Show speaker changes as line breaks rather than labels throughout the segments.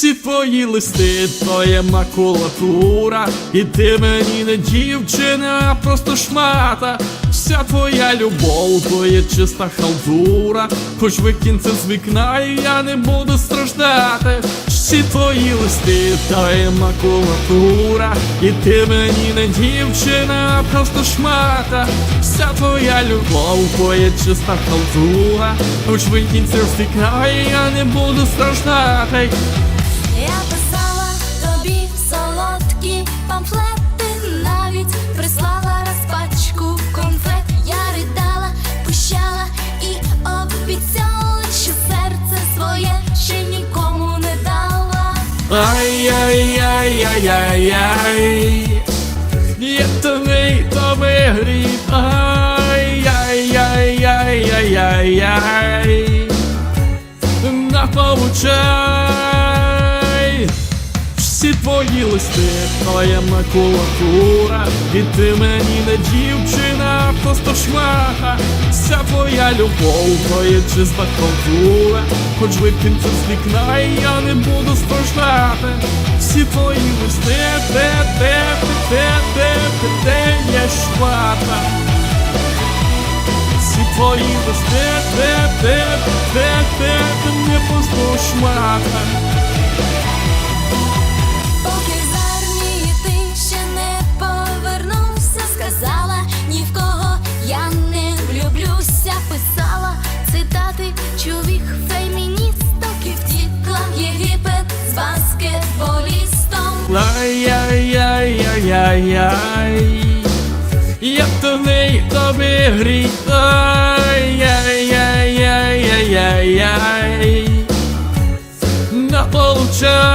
Всі твої листи, твоя макулатура, і ти мені не дівчина, а просто шмата. Вся твоя любов, то є чиста халтура. Хоч викинь це з вікна, і я не буду страждати. Всі твої листи, твоя макулатура, і ти мені не дівчина, а просто шмата. Вся твоя любов, то є чиста халтура. Хоч викинь це з вікна, і я не буду страждати.
Пищала і обіцяла, що серце своє ще нікому не дала.
Ай-яй-яй-яй-яй Я тобі, тобі гріб Ай-яй-яй-яй-яй-яй На получай Всі твої листи, твоя макулатура І ти мені не дівчина, просто шмаха Вся твоя любов, твоя чиста культура Хоч викинь це з вікна, і я не буду страждати Всі твої листи, те, те, те, те, те, є шмата Всі твої листи, те, те, те, те, те, не просто шмата Ай-яй-яй-яй-яй Я тобі, тобі гріх. Ай-яй-яй-яй-яй-яй на получай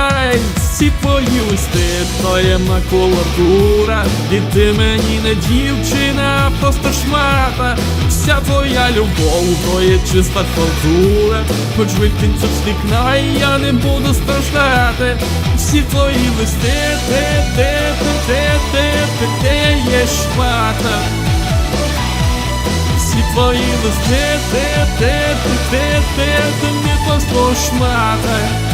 всі твої листи, твоя макулатура І ти мені не дівчина, а просто шмата Вся твоя любов, твоя чиста фактура Хоч викинь це з вікна, і я не буду страждати Всі твої листи, те, те, те, те, те, те, те, є шмата всі твої листи, те, те, те, те, те, ти не просто шмата.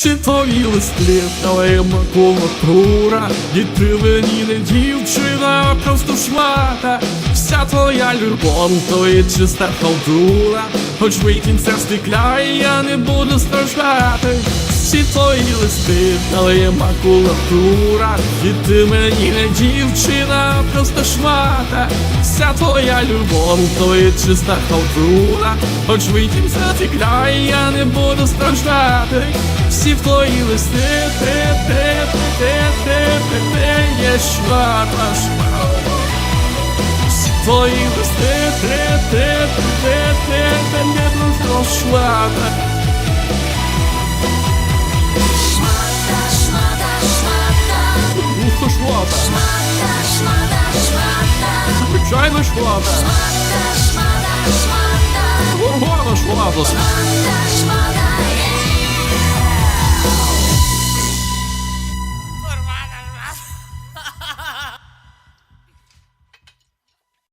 Всі твої листи, твоя макулатура І ти мені не дівчина, а просто шмата. Вся твоя любов, то чиста халтура. Хоч це з я не буду страждати. Всі твої листи, твоя макулатура І ти мені не дівчина, а просто шмата. Вся твоя любов, то чиста халтура. Хоч це з я не буду страждати всі твої листи, те, те, те, те, те, є шмата, шмата. Всі твої листи, те, те, те, те, те, не просто шмата.
Шмата, шмата, шмата,
Ухо шмата,
шмата, шмата, шмата,
звичайно шмата,
шмата, шмата, шмата,
горгона шмата,
шмата,